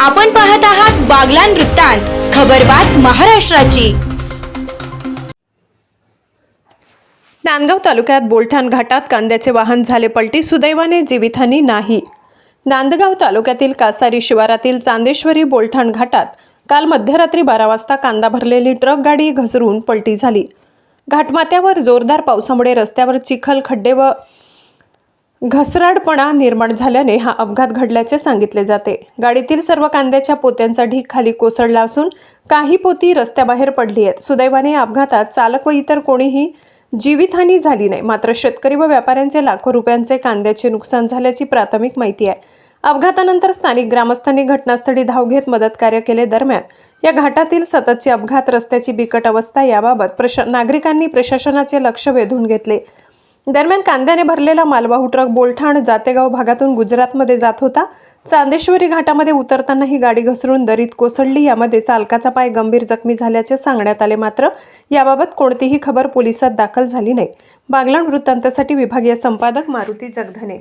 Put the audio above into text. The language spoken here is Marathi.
आपण पाहत आहात बागलान वृत्तांत खबरबात महाराष्ट्राची. नांदगाव तालुक्यात बोलठाण घाटात कांद्याचे वाहन झाले पलटी सुदैवाने जीवितहानी नाही. नांदगाव तालुक्यातील कासारी शिवारातील चांदेश्वरी बोलठाण घाटात काल मध्यरात्री बारा वाजता कांदा भरलेली ट्रक गाडी घसरून पलटी झाली. घाटमात्यावर जोरदार पावसामुळे रस्त्यावर चिखल खड्डे व घसराडपणा निर्माण झाल्याने हा अपघात घडल्याचे सांगितले जाते. गाडीतील सर्व कांद्याच्या पोत्यांचा ढीक खाली कोसळला असून काही पोती रस्त्याबाहेर पडली आहेत. सुदैवाने या अपघातात चालक व इतर कोणीही जीवितहानी झाली नाही. मात्र शेतकरी व व्यापाऱ्यांचे लाखो रुपयांचे कांद्याचे नुकसान झाल्याची प्राथमिक माहिती आहे. अपघातानंतर स्थानिक ग्रामस्थांनी घटनास्थळी धाव घेत मदत कार्य केले दरम्यान या घाटातील सततचे अपघात रस्त्याची बिकट अवस्था याबाबत प्रशा नागरिकांनी प्रशासनाचे लक्ष वेधून घेतले. दरम्यान कांद्याने भरलेला मालवाहू ट्रक बोलठाण जातेगाव भागातून गुजरातमध्ये जात होता. चांदेश्वरी घाटामध्ये उतरताना ही गाडी घसरून दरीत कोसळली. यामध्ये चालकाचा पाय गंभीर जखमी झाल्याचे सांगण्यात आले मात्र याबाबत कोणतीही खबर पोलिसात दाखल झाली नाही. बागलाण वृत्तांतासाठी विभागीय संपादक मारुती जगधने.